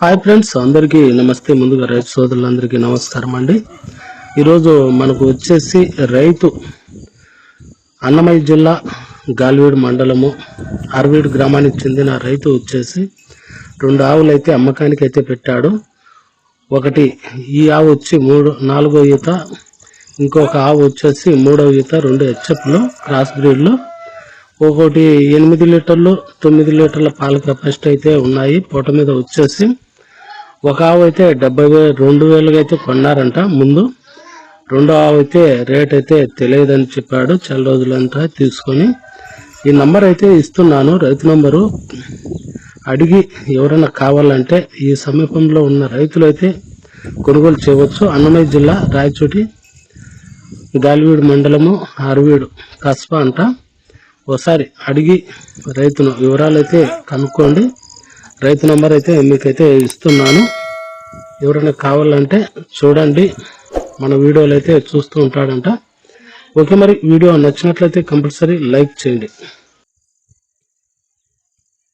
Hi friends అందరికీ నమస్తే. ముందుగా రైతు సోదరులందరికీ నమస్కారం అండి. ఈరోజు మనకు వచ్చేసి రైతు అన్నమయ్య జిల్లా గాలివీడు మండలము అరవీడు గ్రామానికి చెందిన రైతు వచ్చేసి రెండు ఆవులు అయితే అమ్మకానికి అయితే పెట్టాడు. ఒకటి ఈ ఆవు వచ్చి మూడు నాలుగో ఈత ఇంకొక ఆవు వచ్చేసి మూడో ఈత రెండు హెచ్ఎఫ్లు క్రాస్ బ్రీడ్లు. ఒకటి ఎనిమిది లీటర్లు తొమ్మిది లీటర్ల పాల కెపాసిటీ అయితే ఉన్నాయి. పూట మీద వచ్చేసి ఒక ఆవు అయితే డెబ్బై వేలు రెండు వేలుగా అయితే కొన్నారంట. ముందు రెండో ఆవు అయితే రేట్ అయితే తెలియదని చెప్పాడు. చాలా రోజులంతా తీసుకొని ఈ నంబర్ అయితే ఇస్తున్నాను రైతు నంబరు. అడిగి ఎవరైనా కావాలంటే ఈ సమీపంలో ఉన్న రైతులు అయితే కొనుగోలు చేయవచ్చు. అన్నమయ్య జిల్లా రాయచోటి గాలివీడు మండలము అరవీడు కస్బా అంట. ఒకసారి అడిగి రైతును వివరాలు అయితే కనుక్కోండి. రైతు నంబర్ అయితే మీకైతే ఇస్తున్నాను. ఎవరైనా కావాలంటే చూడండి. మన వీడియోలు అయితే చూస్తూ ఉంటాడంట. ఓకే మరి వీడియో నచ్చినట్లయితే కంపల్సరీ లైక్ చేయండి.